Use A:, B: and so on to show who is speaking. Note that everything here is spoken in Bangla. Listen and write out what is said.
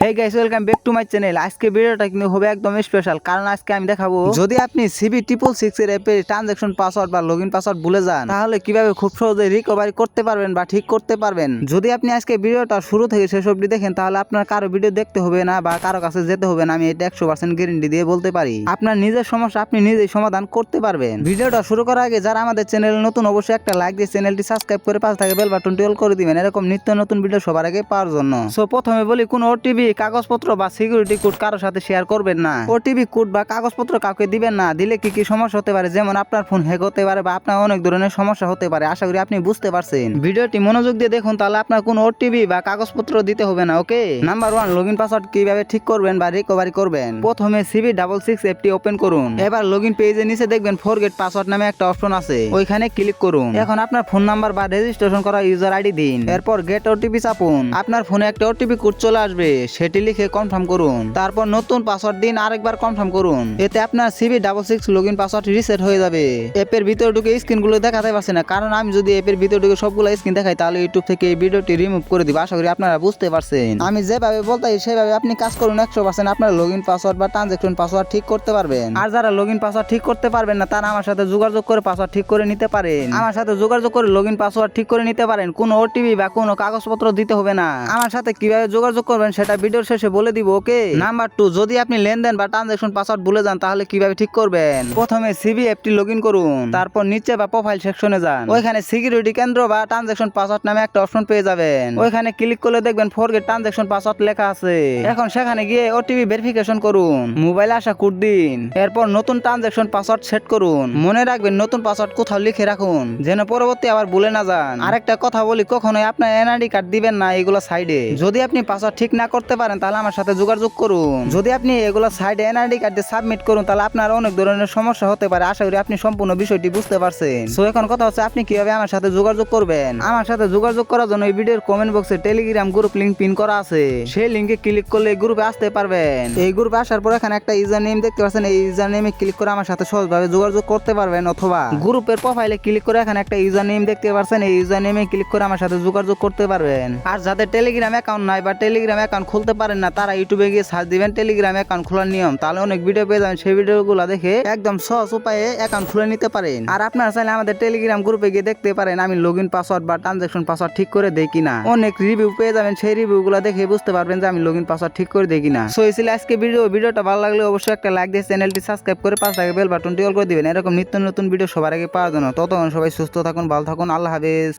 A: Hey guys welcome back to my channel আজকে ভিডিওটা কিন্তু হবে একদম স্পেশাল কারণ আজকে আমি দেখাবো যদি আপনি সিবি ট্রিপল সিক্স এর অ্যাপে ট্রানজাকশন পাসওয়ার্ড বা লগইন পাসওয়ার্ড ভুলে যান তাহলে কীভাবে খুব সহজে রিকভারি করতে পারবেন বা ঠিক করতে পারবেন? যদি আপনি আজকে ভিডিওটা শুরু থেকে শেষ অবধি দেখেন তাহলে আপনার কারও ভিডিও দেখতে হবে না বা কারও কাছে যেতে হবে না আমি এটা একশো পার্সেন্ট গ্যারেন্টি দিয়ে বলতে পারি। আপনার নিজের সমস্যা আপনি নিজেই সমাধান করতে পারবেন। ভিডিওটা শুরু করার আগে যারা আমাদের চ্যানেল নতুন অবশ্যই একটা লাইক দিয়ে চ্যানেলটি সাবস্ক্রাইব করে পাশে থাকে বেল বাটনটি অল করে দিবেন এরকম নিত্য নতুন ভিডিও সবার আগে পাওয়ার জন্য। সো প্রথমে বলি কোন ওটিপি কাগজপত্র বা সিকিউরিটি কোড কারোর সাথে শেয়ার করবেন না। ওটিপি কোড বা কাগজপত্র কাউকে দিবেন না, দিলে কি কি সমস্যা হতে পারে? যেমন আপনার ফোন হ্যাক হতে পারে বা আপনার অনেক ধরনের সমস্যা হতে পারে। আশা করি আপনি বুঝতে পারছেন। ভিডিওটি মনোযোগ দিয়ে দেখুন, তাহলে আপনার কোনো ওটিপি বা কাগজপত্র দিতে হবে না okay number one login password কীভাবে ঠিক করবেন বা রিকভারি করবেন? প্রথমে সিবি ডাবল সিক্স অ্যাপটি ওপেন করুন। এবার লগইন পেজের নিচে দেখবেন ফোর গেট পাসওয়ার্ড নামে একটা অপশন আছে। ওইখানে ক্লিক করুন। এখন আপনার ফোন নাম্বার বা রেজিস্ট্রেশন করা ইউজার আইডি দিন। এরপর গেট ওটিপি চাপুন। আপনার ফোনে একটা ওটিপি কোড চলে আসবে। সেটি লিখে কনফার্ম করুন। তারপর নতুন পাসওয়ার্ড দিন আরেকবার কনফার্ম করুন। এতে আপনার C B double six login password reset হয়ে যাবে। অ্যাপের ভিতরে ঢুকে স্ক্রিনগুলো দেখাতে পারছে না, কারণ আমি যদি অ্যাপের ভিতরে ঢুকে সবগুলো স্ক্রিন দেখাই, তাহলে ইউটিউব থেকে এই ভিডিওটি রিমুভ করে দিব। আশা করি আপনারা বুঝতে পারছেন। আমি যেভাবে বলতাই সেভাবে আপনি কাজ করুন। একশো পার্সেন্ট আপনার লগইন পাসওয়ার্ড বা ট্রানজেকশন পাসওয়ার্ড ঠিক করতে পারবেন। আর যারা লগইন পাসওয়ার্ড ঠিক করতে পারবেন না, তারা আমার সাথে যোগাযোগ করে পাসওয়ার্ড ঠিক করে নিতে পারেন। আমার সাথে যোগাযোগ করে লগ ইন পাসওয়ার্ড ঠিক করে নিতে পারেন। কোনো ওটিপি বা কোনো কাগজপত্র দিতে হবে না। আমার সাথে কীভাবে যোগাযোগ করবেন, সেটা ভিডিওর শেষে বলে দিব ওকে? নাম্বার টু যদি আপনি লেনদেন বা ট্রানজেকশন পাসওয়ার্ড ভুলে যান তাহলে কীভাবে ঠিক করবেন? প্রথমে সিবি অ্যাপটি লগ করুন। তারপর নিচে বা প্রোফাইল সেকশনে যান। ওইখানে সিকিউরিটি কেন্দ্র বা ট্রানজেকশন পাসওয়ার্ড নামে একটা অপশন পেয়ে যাবেন। ওইখানে ক্লিক করলে দেখবেন ফরগেট ট্রানজেকশন পাসওয়ার্ড লেখা আছে। এখন সেখানে গিয়ে ওটিপি ভেরিফিকেশন করুন। মোবাইলে আসা কোড দিন। এরপর নতুন ট্রানজেকশন পাসওয়ার্ড সেট করুন। মনে রাখবেন নতুন পাসওয়ার্ড কোথাও লিখে রাখুন। যেন পরবর্তী আবার ভুলে না যান। আরেকটা কথা বলি কখনোই আপনার এনআইডি কার্ড দিবেন না এগুলো সাইডে যদি আপনি পাসওয়ার্ড ঠিক না করতে পারেন, তাহলে আমার সাথে যোগাযোগ করুন। যদি আপনি এগুলো সাইডে এনআইডি কার্ড দিয়ে সাবমিট করুন, তাহলে আপনার অনেক ধরনের সমস্যা হতে পারে। আশা করি আপনি সম্পূর্ণ বিষয়টি বুঝতে পারছেন। সো এখন কথা হচ্ছে আপনি কীভাবে আমার সাথে যোগাযোগ করবেন? আমার সাথে যোগাযোগ করার জন্য এই ভিডিওর কমেন্ট বক্সে টেলিগ্রাম গ্রুপ লিংক পিন করা আছে। সেই লিংকে ক্লিক করলে গ্রুপে আসতে পারবেন। এই গ্রুপে আসার পর এখানে একটা ইউজার নেম দেখতে পাচ্ছেন। এই ইউজার নেমে ক্লিক করে আমার সাথে সহজভাবে যোগাযোগ করতে পারবেন অথবা গ্রুপের প্রোফাইলে ক্লিক করে এখানে একটা ইউজার নেম দেখতে পাচ্ছেন। এই ইউজার নেমে ক্লিক করে আমার সাথে যোগাযোগ করতে পারবেন। আর যাদের টেলিগ্রাম অ্যাকাউন্ট নাই বা টেলিগ্রাম অ্যাকাউন্ট খুলতে পারেন না, তারা ইউটিউবে গিয়ে সার্চ দিবেন টেলিগ্রাম অ্যাকাউন্ট খোলার নিয়ম। তাহলে অনেক ভিডিও পেয়ে যাবেন। সেই ভিডিওগুলো দেখে একদম সহজ উপায়ে অ্যাকাউন্ট খুলে নিতে পারেন। আর আপনারা চাইলে আমাদের টেলিগ্রাম গ্রুপে গিয়ে দেখতে পারেন, আমি লগ ইন পাসওয়ার্ড বা ট্রানজাকশন পাসওয়ার্ড ঠিক করে দেই কিনা। অনেক রিভিউ পেয়ে যাবেন, সেই রিভিউগুলো দেখে বুঝতে পারবেন যে আমি লগ ইন পাসওয়ার্ড ঠিক করে দেই কিনা। সো, এই আজকে ভিডিও ভিডিওটা ভালো লাগলে অবশ্যই একটা লাইক দিয়ে চ্যানেলটি সাবস্ক্রাইব করে পাশে থাকে বেল বাটনটি অল করে দিবেন। এরকম নিত্য নতুন ভিডিও সবার আগে পাওয়ার জন্য। ততক্ষণ সবাই সুস্থ থাকুন, ভালো থাকুন। আল্লাহ হাফেজ।